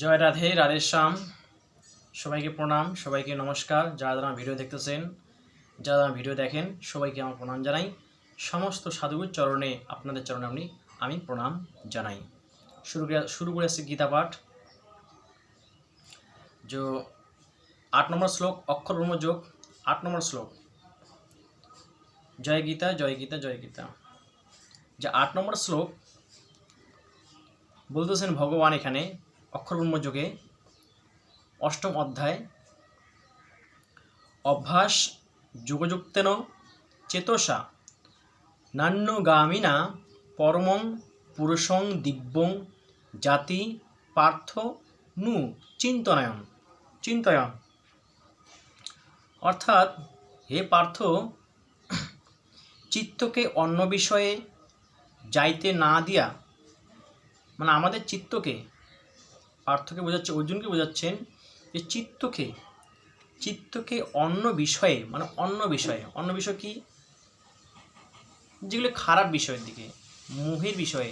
জয় রাধে রাধে শ্যাম। সবাইকে প্রণাম, সবাইকে নমস্কার। যারা যারা ভিডিও দেখতেছেন, যারা যারা ভিডিও দেখেন, সবাইকে আমার প্রণাম জানাই। সমস্ত সাধুগুর চরণে, আপনাদের চরণে আমি আমি প্রণাম জানাই। শুরু করে শুরু করে আসছে গীতা পাঠ। যে আট নম্বর শ্লোক, অক্ষর ব্রহ্ম যোগ, আট নম্বর শ্লোক। জয় গীতা জয় গীতা জয় গীতা। যে আট নম্বর শ্লোক, বলতেছেন ভগবান এখানে অক্ষর ব্রহ্ম যোগে অষ্টম অধ্যায়। অভ্যাস যুগযুক্তেন চেতসা নান্যগামিনা পরমং পুরুষং দিব্যং জাতি পার্থ নু চিন্তনায়ন চিন্তয়ন অর্থাৎ হে পার্থ, চিত্তকে অন্য বিষয়ে যাইতে না দিয়া মানে আমাদের চিত্তকে পার্থকে বোঝাচ্ছে, অর্জুনকে বোঝাচ্ছেন যে চিত্তকে চিত্তকে অন্য বিষয়ে মানে অন্য বিষয়ে, অন্য বিষয় কি? যেগুলো খারাপ বিষয়ের দিকে, মোহের বিষয়ে,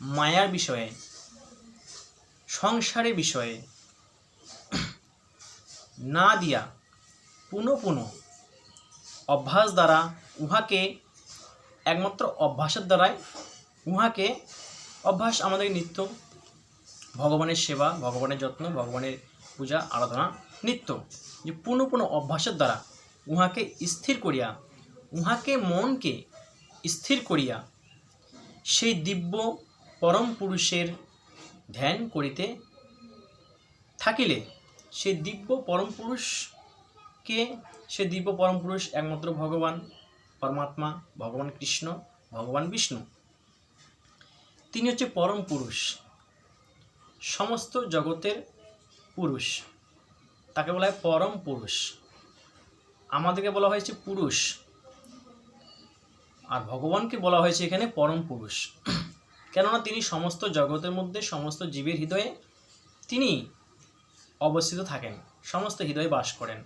মায়ার বিষয়ে, সংসারের বিষয়ে, না দিয়া পুনঃ পুনঃ অভ্যাস দ্বারা উহাকে একমাত্র অভ্যাসের দ্বারাই, উহাকে অভ্যাস আমাদের নিত্য ভগবানের সেবা, ভগবানের যত্ন, ভগবানের পূজা, আরাধনা, নিত্য। যে পুনঃ পুনঃ অভ্যাসের দ্বারা উহাকে স্থির করিয়া, উহাকে মনকে স্থির করিয়া সেই দিব্য পরম পুরুষের ধ্যান করিতে থাকিলে সেই দিব্য পরম পুরুষকে, সে দিব্য পরম পুরুষ একমাত্র ভগবান, পরমাত্মা, ভগবান কৃষ্ণ, ভগবান বিষ্ণু। তিনি হচ্ছে পরম পুরুষ। সমস্ত জগতের পুরুষ। তাকে বলা হয় পরম পুরুষ। আমাদেরকে বলা হয়েছে পুরুষ। আর ভগবানকে বলা হয়েছে এখানে পরম পুরুষ। কেননা তিনি সমস্ত জগতের মধ্যে, সমস্ত জীবের হৃদয়ে তিনি অবস্থিত থাকেন, সমস্ত হৃদয়ে বাস করেন।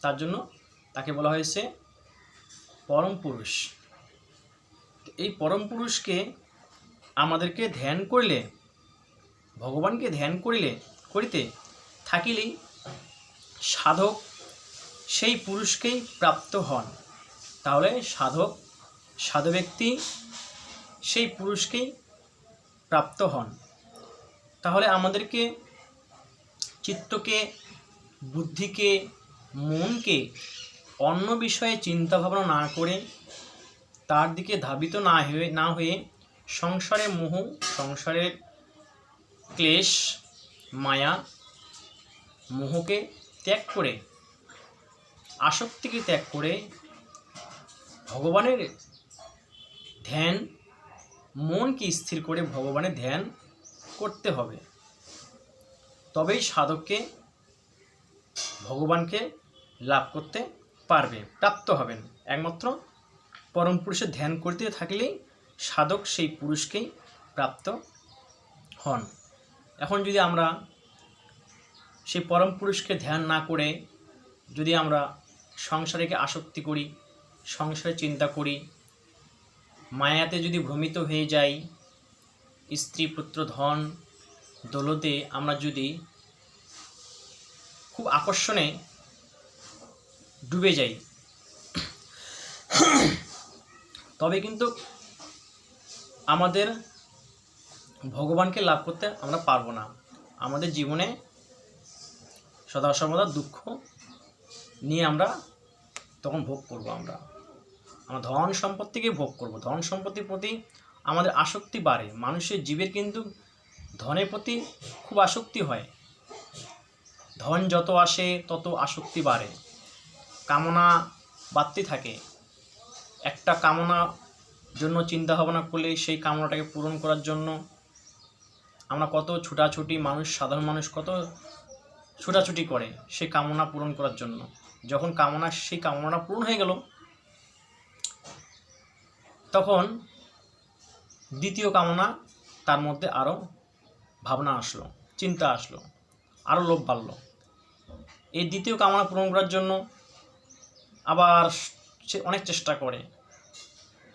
তার জন্য তাকে বলা হয়েছে পরম পুরুষ। এই পরম পুরুষকে আমাদেরকে ধ্যান করলে ভগবানকে ধ্যান করিলে, করিতে থাকিলেই সাধক সেই পুরুষকেই প্রাপ্ত হন। তাহলে সাধক, সাধু ব্যক্তি সেই পুরুষকেই প্রাপ্ত হন। তাহলে আমাদেরকে চিত্তকে, বুদ্ধিকে, মনকে অন্য বিষয়ে চিন্তা ভাবনা না করে তার দিকে ধাবিত না হয়ে না হয়ে সংসারের মোহ, সংসারের ক্লেশ, মায়া, মোহকে ত্যাগ করে, আসক্তিকে ত্যাগ করে ভগবানের ধ্যান, মনকে স্থির করে ভগবানের ধ্যান করতে হবে। তবেই সাধককে ভগবানকে লাভ করতে পারবে, প্রাপ্ত হবেন। একমাত্র পরম পুরুষের ধ্যান করতে থাকলেই সাধক সেই পুরুষকেই প্রাপ্ত হন। এখন যদি আমরা সেই পরম পুরুষকে ধ্যান না করে যদি আমরা সংসারেকে আসক্তি করি সংসারে চিন্তা করি, মায়াতে যদি ভ্রমিত হয়ে যাই, স্ত্রী, পুত্র, ধন, দৌলতে আমরা যদি খুব আকর্ষণে ডুবে যাই, তবে কিন্তু আমাদের ভগবানকে লাভ করতে আমরা পারব না। আমাদের জীবনে সদা সর্বদা দুঃখ নিয়ে আমরা তখন ভোগ করব আমরা। আমরা ধন সম্পত্তিকে ভোগ করব। ধন সম্পত্তির প্রতি আমাদের আসক্তি বাড়ে। মানুষের জীবের কিন্তু ধনের প্রতি খুব আসক্তি হয়। ধন যত আসে, তত আসক্তি বাড়ে। কামনা বাড়তে থাকে। একটা কামনা জন্য চিন্তা ভাবনা করলে সেই কামনাটাকে পূরণ করার জন্য আমরা কত ছুটাছুটি মানুষ, সাধারণ মানুষ কত ছুটাছুটি করে সে কামনা পূরণ করার জন্য। যখন কামনা, সেই কামনাটা পূরণ হয়ে গেল, তখন দ্বিতীয় কামনা তার মধ্যে আরও ভাবনা আসলো, চিন্তা আসলো, আরও লোভ বাড়লো। এই দ্বিতীয় কামনা পূরণ করার জন্য আবার সে অনেক চেষ্টা করে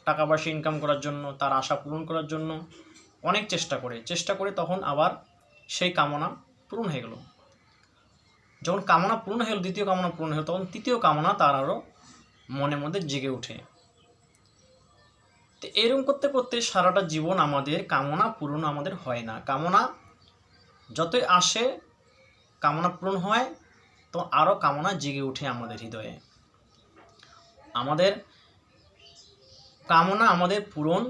টাকা পয়সা ইনকাম করার জন্য, তার আশা পূরণ করার জন্য। অনেক চেষ্টা করে চেষ্টা করে তখন আবার সেই কামনা পূরণ হয়ে গেল। যখন কামনা পূর্ণ হয়ে গেল, দ্বিতীয় কামনা পূর্ণ হলো তখন তৃতীয় কামনা তার আরও মনের মধ্যে জেগে ওঠে। তো এরকম করতে করতে সারাটা জীবন আমাদের কামনা পূরণ আমাদের হয় না। কামনা যতই আসে, কামনা পূরণ হয়, তো আরও কামনা জেগে ওঠে আমাদের হৃদয়ে। আমাদের কামনা আমাদের পূরণ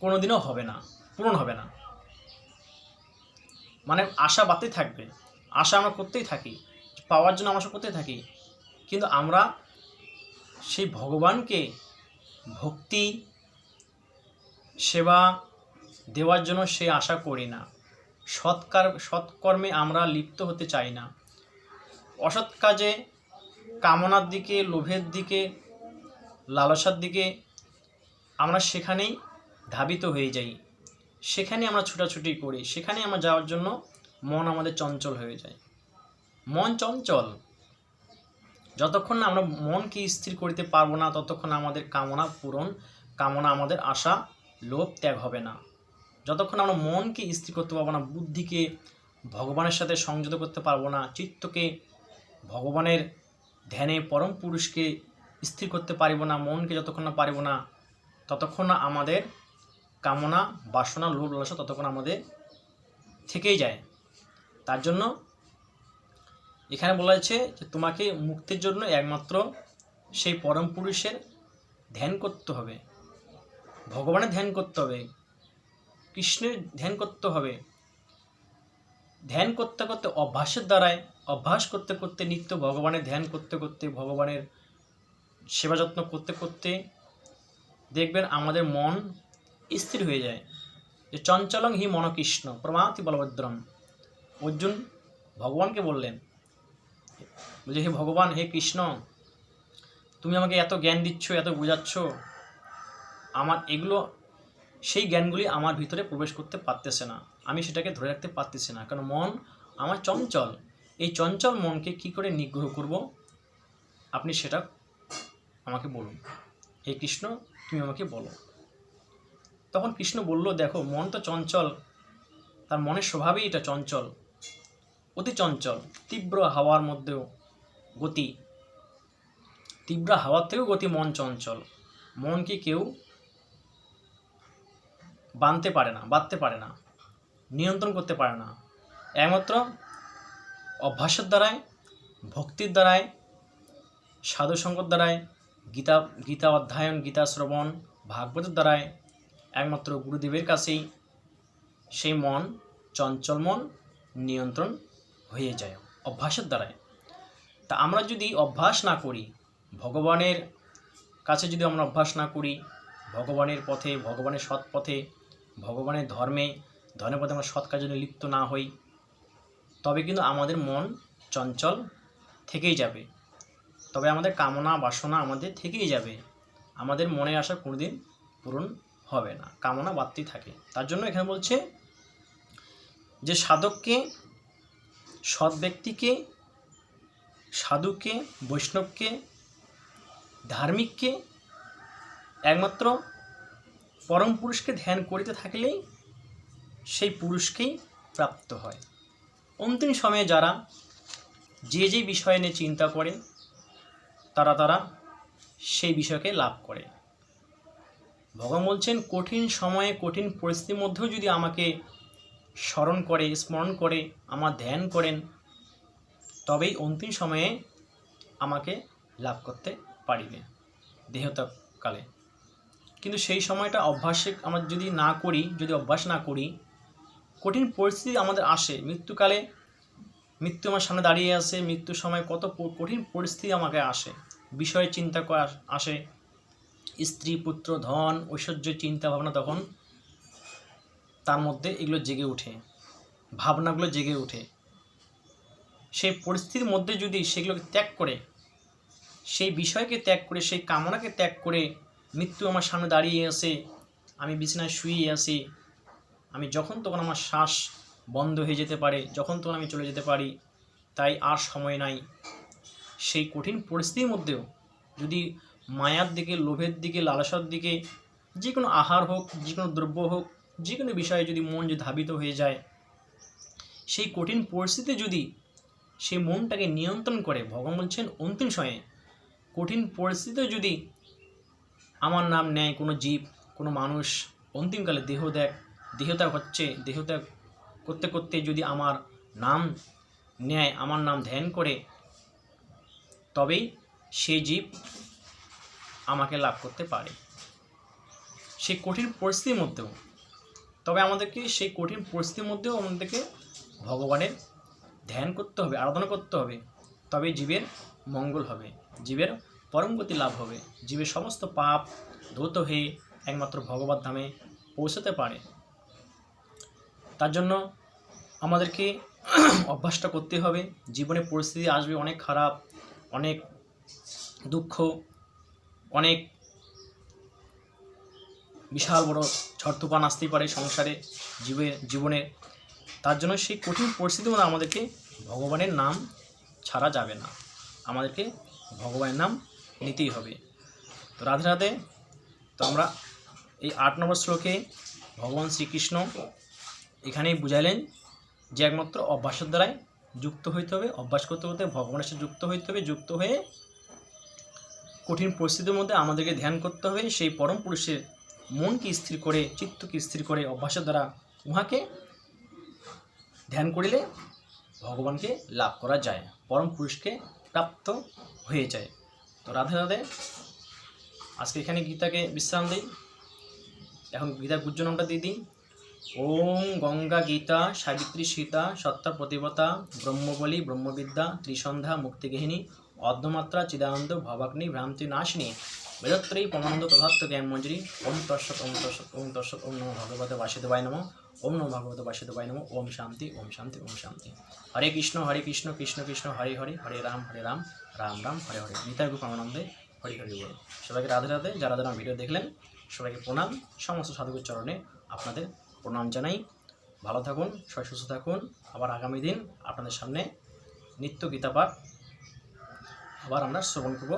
কোনোদিনও হবে না, পূরণ হবে না। মানে আশা বাড়তেই থাকবে। আশা আমরা করতেই থাকি, পাওয়ার জন্য আমরা করতেই থাকি। কিন্তু আমরা সেই ভগবানকে ভক্তি, সেবা দেওয়ার জন্য সে আশা করি না। সৎকার, সৎকর্মে আমরা লিপ্ত হতে চাই না। অসৎ কাজে, কামনার দিকে, লোভের দিকে, লালসার দিকে আমরা সেখানেই ধাবিত হয়ে যাই। সেখানে আমরা ছুটাছুটি করি। সেখানে আমরা যাওয়ার জন্য মন আমাদের চঞ্চল হয়ে যায়। মন চঞ্চল। যতক্ষণ না আমরা মনকে স্থির করতে পারব না, ততক্ষণ আমাদের কামনা পূরণ, কামনা আমাদের আশা, লোভ ত্যাগ হবে না। যতক্ষণ আমরা মনকে স্থির করতে পারব না, বুদ্ধিকে ভগবানের সাথে সংযত করতে পারব না, চিত্তকে ভগবানের ধ্যানে পরম পুরুষকে স্থির করতে পারিব না, মনকে যতক্ষণ না পারিব না, ততক্ষণ না আমাদের কামনা, বাসনা লোভ লালসা ততক্ষণ আমাদের থেকেই যায়। তার জন্য এখানে বলা হয়েছে যে, তোমাকে মুক্তির জন্য একমাত্র সেই পরম পুরুষের ধ্যান করতে হবে। ভগবানের ধ্যান করতে হবে। কৃষ্ণের ধ্যান করতে হবে। ধ্যান করতে করতে অভ্যাসের দ্বারায়, অভ্যাস করতে করতে নিত্য ভগবানের ধ্যান করতে করতে, ভগবানের সেবা যত্ন করতে করতে দেখবেন আমাদের মন স্থির হয়ে যায়। যে চঞ্চলং হি মনকৃষ্ণ, প্রমাতি বলভদ্রম। অর্জুন ভগবানকে বললেন, বলছে, হে ভগবান, হে কৃষ্ণ, তুমি আমাকে এত জ্ঞান দিচ্ছ, এত বোঝাচ্ছ, আমার এগুলো, সেই জ্ঞানগুলি আমার ভিতরে প্রবেশ করতে পারতেছে না। আমি সেটাকে ধরে রাখতে পারতেছি না, কারণ মন আমার চঞ্চল। এই চঞ্চল মনকে কি করে নিগ্রহ করব? আপনি সেটা আমাকে বলুন। হে কৃষ্ণ, তুমি আমাকে বলো। তখন কৃষ্ণ বলল, দেখো, মন তো চঞ্চল, তার মনের স্বভাবই এটা চঞ্চল, অতি চঞ্চল, তীব্র হাওয়ার মধ্যেও গতি। তীব্র হাওয়ার থেকেও গতি মন চঞ্চল। মনকে কেউ বাঁধতে পারে না, বাঁধতে পারে না, নিয়ন্ত্রণ করতে পারে না। একমাত্র অভ্যাসের দ্বারায়, ভক্তির দ্বারায়, সাধুসঙ্গর দ্বারায়, গীতা গীতা অধ্যয়ন, গীতা শ্রবণ, ভাগবতের দ্বারায় একমাত্র গুরুদেবের কাছেই সেই মন, চঞ্চল মন নিয়ন্ত্রণ হয়ে যায় অভ্যাসের দ্বারায়। তা আমরা যদি অভ্যাস না করি, ভগবানের কাছে যদি আমরা অভ্যাস না করি, ভগবানের পথে, ভগবানের সৎ পথে, ভগবানের ধর্মে, ধর্মের পথে আমরা সৎ কাজে লিপ্ত না হই, তবে কিন্তু আমাদের মন চঞ্চল থেকেই যাবে। তবে আমাদের কামনা, বাসনা আমাদের থেকেই যাবে। আমাদের মনে আসা কোনোদিন পূরণ হবে না, কামনা বাড়তেই থাকে। তার জন্য এখানে বলছে যে সাধককে, সৎ ব্যক্তিকে, সাধুকে, বৈষ্ণবকে, ধার্মিককে একমাত্র পরম পুরুষকে ধ্যান করিতে থাকলেই সেই পুরুষকেই প্রাপ্ত হয়। অন্তিম সময়ে যারা যে যে বিষয় নিয়ে চিন্তা করে, তারা তারা সেই বিষয়কে লাভ করে। ভগবান বলছেন, কঠিন সময়ে, কঠিন পরিস্থিতির মধ্যেও যদি আমাকে স্মরণ করে স্মরণ করে, আমার ধ্যান করেন, তবেই অন্তিম সময়ে আমাকে লাভ করতে পারিবে দেহত্যাগকালে কিন্তু সেই সময়টা অভ্যাসে আমরা যদি না করি, যদি অভ্যাস না করি, কঠিন পরিস্থিতি আমাদের আসে। মৃত্যুকালে মৃত্যু আমার সামনে দাঁড়িয়ে আসে মৃত্যুর সময় কত কঠিন পরিস্থিতি আমাকে আসে। বিষয়ে চিন্তা করা আসে। স্ত্রী, পুত্র, ধন, ঐশ্বর্য চিন্তা ভাবনা তখন তার মধ্যে এগুলো জেগে ওঠে। ভাবনাগুলো জেগে ওঠে। সেই পরিস্থিতির মধ্যে যদি সেগুলোকে ত্যাগ করে, সেই বিষয়কে ত্যাগ করে, সেই কামনাকে ত্যাগ করে মৃত্যু আমার সামনে দাঁড়িয়ে আসে আমি বিছানায় শুয়ে আসি আমি যখন তখন আমার শ্বাস বন্ধ হয়ে যেতে পারে, যখন তখন আমি চলে যেতে পারি, তাই আর সময় নাই। সেই কঠিন পরিস্থিতির মধ্যেও যদি মায়ার দিকে, লোভের দিকে, লালসার দিকে, যে কোনো আহার হোক, যে কোনো দ্রব্য হোক, যে কোনো বিষয়ে যদি মন যে ধাবিত হয়ে যায়, সেই কঠিন পরিস্থিতিতে যদি সেই মনটাকে নিয়ন্ত্রণ করে, ভগবান বলছেন অন্তিম সময়ে, কঠিন পরিস্থিতিতে যদি আমার নাম নেয়, কোনো জীব, কোনো মানুষ, অন্তিমকালে দেহ দেখ দেহত্যাগ হচ্ছে দেহত্যাগ করতে করতে যদি আমার নাম নেয়, আমার নাম ধ্যান করে, তবেই সেই জীব আমাকে লাভ করতে পারে। সেই কঠিন পরিস্থিতির মধ্যেও, তবে আমাদেরকে সেই কঠিন পরিস্থিতির মধ্যেও আমাদেরকে ভগবানের ধ্যান করতে হবে, আরাধনা করতে হবে। তবে জীবের মঙ্গল হবে, জীবের পরম গতি লাভ হবে, জীবের সমস্ত পাপ ধৌত হয়ে একমাত্র ভগবত ধামে পৌঁছাতে পারে। তার জন্য আমাদেরকে অভ্যাসটা করতে হবে জীবনে পরিস্থিতি আসবে অনেক খারাপ, অনেক দুঃখ অনেক বিশাল বড় ঝড় তুফান আসতেই পারে সংসারে, জীবে, জীবনে। তার জন্য সেই কঠিন পরিস্থিতির মধ্যে আমাদেরকে ভগবানের নাম ছাড়া যাবে না। আমাদেরকে ভগবানের নাম নিতেই হবে। তো রাধে রাধে। তো আমরা এই আট নম্বর শ্লোকে ভগবান শ্রীকৃষ্ণ এখানেই বুঝাইলেন যে একমাত্র অভ্যাসের দ্বারাই যুক্ত হইতে হবে, অভ্যাস করতে করতে ভগবানের সাথে যুক্ত হইতে হবে, যুক্ত হয়ে কঠিন পরিস্থিতির মধ্যে আমাদেরকে ধ্যান করতে হবে, সেই পরম পুরুষের মনকে স্থির করে, চিত্তকে স্থির করে, অভ্যাসের দ্বারা উহাকে ধ্যান করিলে ভগবানকে লাভ করা যায়, পরম পুরুষকে প্রাপ্ত হয়ে যায়। তো রাধে রাধে, আজকে এখানে গীতাকে বিশ্রাম দিই। এখন গীতার গুজ্জ নামটা দিয়ে দিই। ওম গঙ্গা গীতা, সাবিত্রী সীতা, সত্তা প্রতিবতা ব্রহ্মবলী, ব্রহ্মবিদ্যা, ত্রিসন্ধ্যা মুক্তিগেহিনী অর্ধমাত্রা চিদানন্দ ভবাগ্নি ভ্রান্তি নাশিনী বেদত্রয়ী পরমানন্দ তথাত্ম জ্ঞান মঞ্জুরি ওম তৎসৎ ওম তৎসৎ ওম তৎসৎ, ওম নম ভগবতে বাসুদেবায় নম। ওম নম ভগবতে বাসুদেবায় নম। ওম শান্তি ওম শান্তি ওম শান্তি। হরে কৃষ্ণ হরে কৃষ্ণ কৃষ্ণ কৃষ্ণ, হরে হরে হরে রাম হরে রাম রাম রাম, হরে হরে। নিতাই গুপ আনন্দে হরি হরি বল। সবাইকে রাধে রাধে। যারা যারা ভিডিও দেখলেন, সবাইকে প্রণাম। সমস্ত সাধুগুর চরণে আপনাদের প্রণাম জানাই। ভালো থাকুন, সবাই সুস্থ থাকুন। আবার আগামী দিন আপনাদের সামনে নিত্য গীতা পাঠ আবার আমরা শ্রবণ করব,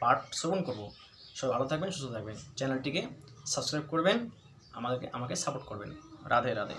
পাঠ শ্রবণ করব। সবাই ভালো থাকবেন, সুস্থ থাকবেন। চ্যানেলটিকে সাবস্ক্রাইব করবেন, আমাদেরকে, আমাকে সাপোর্ট করবেন। রাধে রাধে।